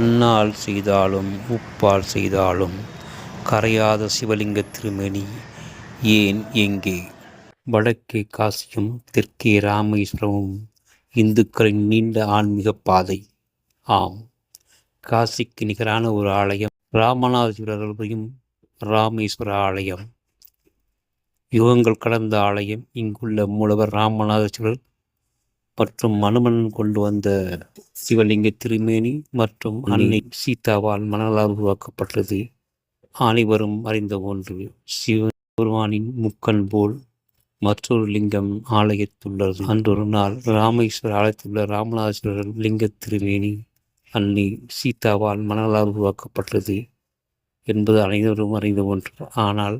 மண்ணால் செய்தாலும் உப்பால் செய்தாலும் கரையாத சிவலிங்க திருமணி ஏன் எங்கே? வடக்கே காசியும் தெற்கே ராமேஸ்வரமும் இந்துக்களின் நீண்ட ஆன்மீக பாதை. ஆம். காசிக்கு நிகரான ஒரு ஆலயம் ராமநாதபுரம் ராமேஸ்வர ஆலயம். யுகங்கள் கடந்த ஆலயம். இங்குள்ள மூலவர் ராமநாதீஸ்வரர் மற்றும் மனுமன் கொண்டு வந்த சிவலிங்க திருமேனி மற்றும் அன்னை சீதாவால் மணலால் உருவாக்கப்பட்டது. அனைவரும் அறிந்த ஒன்று சிவபெருமானின் முக்கன் போல் மற்றொரு லிங்கம் ஆலயத்துள்ளது. அன்றொரு நாள் ராமேஸ்வர ஆலயத்துள்ள ராமநாதேஸ்வரர் லிங்க திருமேனி அன்னை சீதாவால் மணலால் உருவாக்கப்பட்டது என்பது அனைவரும் அறிந்த ஒன்று. ஆனால்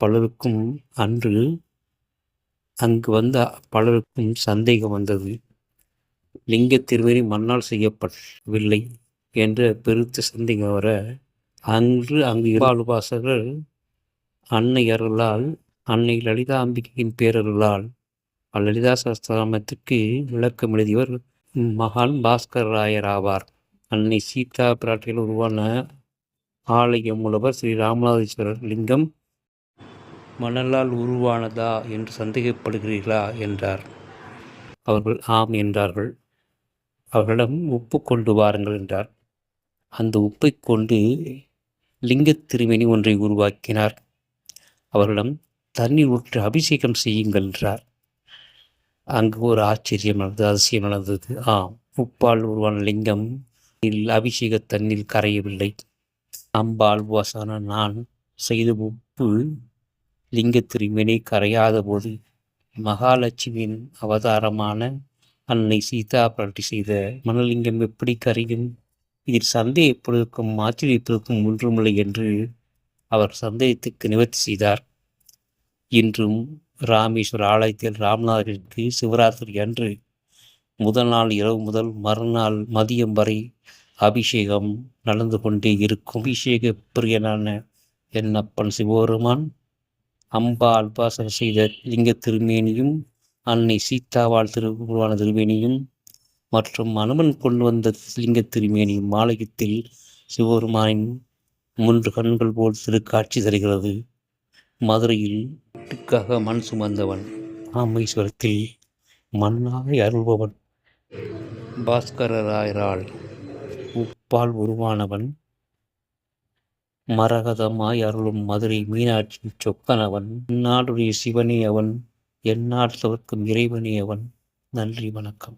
பலருக்கும் அன்று அங்கு வந்த பலருக்கும் சந்தேகம் வந்தது. லிங்க திருவரி மண்ணால் செய்யப்படவில்லை என்ற பெருத்த சந்தேகம் வர அன்று அங்கு உபாசகர் அன்னை அருளால் அன்னை லலிதா அம்பிகையின் பேரருளால் லலிதா சஸ்திராமத்துக்கு விளக்கம் எழுதியவர் மகான் பாஸ்கர் ராயர் ஆவார். அன்னை சீதா பிராட்டியில் உருவான ஆலய மூலவர் ஸ்ரீ ராமநாதேஸ்வரர் லிங்கம் மணலால் உருவானதா என்று சந்தேகப்படுகிறீர்களா? என்றார். அவர்கள் ஆம் என்றார்கள். அவர்களிடம் உப்பு கொண்டு வாருங்கள் என்றார். அந்த உப்பை கொண்டு லிங்கத் திருமணி ஒன்றை உருவாக்கினார். அவர்களிடம் தண்ணீர் ஊற்றி அபிஷேகம் செய்யுங்கள் என்றார். அங்கு ஒரு ஆச்சரியம் நடந்தது அதிசயம் நடந்தது ஆம் உப்பால் உருவான லிங்கம் அபிஷேக தண்ணீர் கரையவில்லை. அம்பால் வாசான நான் செய்த உப்பு லிங்க திருமணி கரையாத போது மகாலட்சுமியின் அவதாரமான அன்னை சீதா பிராட்டி செய்த மனலிங்கம் எப்படி கரையும்? இதில் சந்தேகப்படுவதற்கும் ஆச்சரியப்படுவதற்கும் ஒன்றுமில்லை என்று அவர் சந்தேகத்துக்கு நிவர்த்தி செய்தார். இன்றும் ராமேஸ்வர ஆலயத்தில் ராமநாதருக்கு சிவராத்திரி அன்று முதல் நாள் இரவு முதல் மறுநாள் மதியம் வரை அபிஷேகம் நடந்து கொண்டே இருக்கும். அபிஷேக பிரியனான என்னப்பன் சிவபெருமான் அம்பா அல்பாசனம் செய்த லிங்க திருமேனியும் அன்னை சீதாவால் திரு உருவான திருமேனியும் மற்றும் அனுமன் கொண்டு வந்த லிங்க திருமேனியும் ஆலயத்தில் சிவபெருமானின் மூன்று கண்கள் போல் திருக்காட்சி தருகிறது. மதுரையில் வீட்டுக்காக மண் சுமந்தவன் ராமேஸ்வரத்தில் மண்ணாய் அருள்பவன் பாஸ்கரராயரால் உப்பால் உருவானவன் மரகதமாய் அருளும் மதுரை மீனாட்சி சொக்கனவன். நாடுடைய சிவனே அவன் எந்நாட்டவர்க்கும் இறைவனே அவன். நன்றி வணக்கம்.